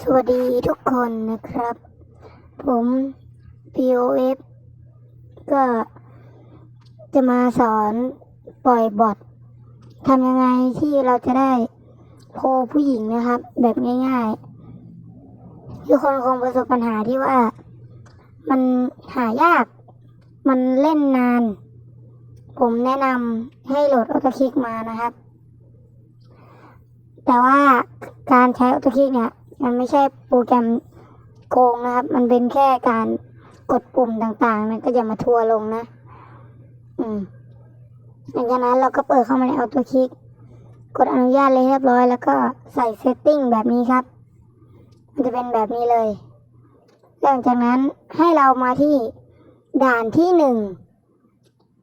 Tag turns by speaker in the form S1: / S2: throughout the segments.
S1: สวัสดีทุกคนนะครับ ผม POF ก็จะมาสอนปล่อยบอททำยังไงที่เราจะได้โพลผู้หญิงนะครับ แบบง่ายๆทุกคนคงประสบปัญหาที่ว่า มันหายาก มันเล่นนาน ผมแนะนำให้โหลดออโต้คลิกมานะครับ แต่ว่าการใช้ออโต้คลิกเนี่ย มันไม่ใช่โปรแกรมโกงนะครับ มันเป็นแค่การกดปุ่มต่างๆ มันก็จะมาทัวร์ลงนะ อืมหลังจากนั้นเราก็เปิดเข้ามาในออโตคลิก กดอนุญาตเลยเรียบร้อย แล้วก็ใส่เซตติ้งแบบนี้ครับ มันจะเป็นแบบนี้เลย หลังจากนั้นให้เรามาที่ด่านที่หนึ่ง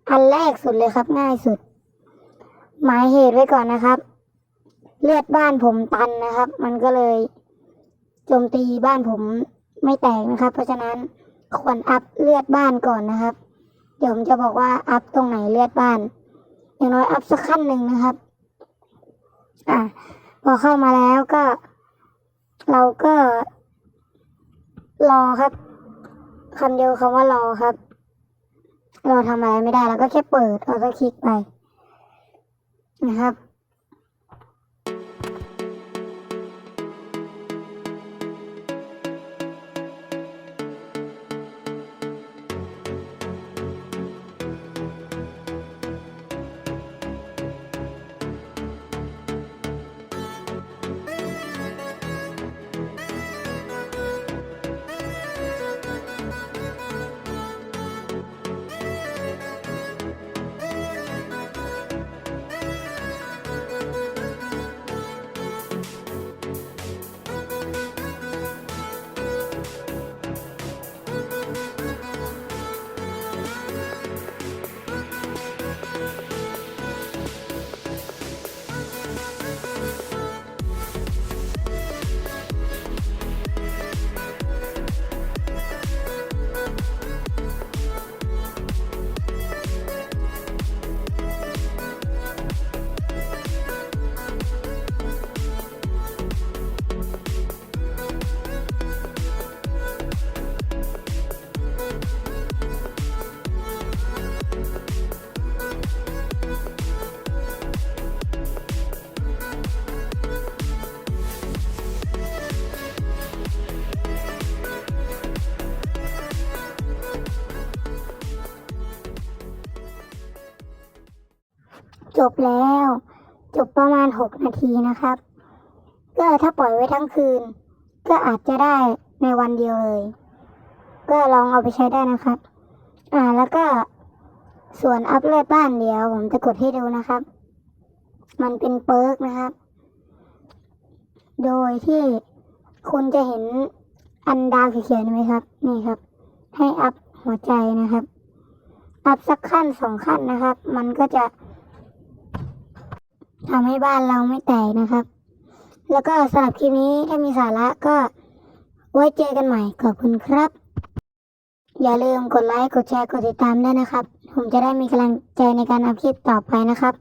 S1: อันแรกสุดเลยครับ ง่ายสุด หมายเหตุไว้ก่อนนะครับ เลือดบ้านผมตันนะครับ มันก็เลย โจมตีบ้านผมไม่แตกนะครับ เพราะฉะนั้นควรอัพเลือดบ้านก่อนนะครับ เดี๋ยวผมจะบอกว่าอัพตรงไหนเลือดบ้าน อย่างน้อยอัพสักขั้นหนึ่งนะครับ อะพอเข้ามาแล้วก็ เราก็ รอครับคำเดียวคำว่ารอครับ เราทำอะไรไม่ได้เราก็แค่เปิดออโต้คลิกไปนะครับ จบแล้ว จบประมาณหกนาทีนะครับ ก็ถ้าปล่อยไว้ทั้งคืน ก็อาจจะได้ในวันเดียวเลย ก็ลองเอาไปใช้ได้นะครับ อ่าแล้วก็ส่วนอัพเลือดบ้านเดี๋ยวผมจะกดให้ดูนะครับ มันเป็นเปิร์กนะครับ โดยที่คุณจะเห็นอันดาวเขียนไหมครับ นี่ครับ ให้อัพหัวใจนะครับ อัพสักขั้นสองขั้นนะครับ มันก็จะ ทำให้บ้านเราไม่แตกนะครับ แล้วก็สำหรับคลิปนี้ถ้ามีสาระก็ไว้เจอกันใหม่ขอบคุณครับ อย่าลืมกดไลค์กดแชร์กดติดตามด้วยนะครับ ผมจะได้มีกำลังใจในการอัพคลิปต่อไปนะครับ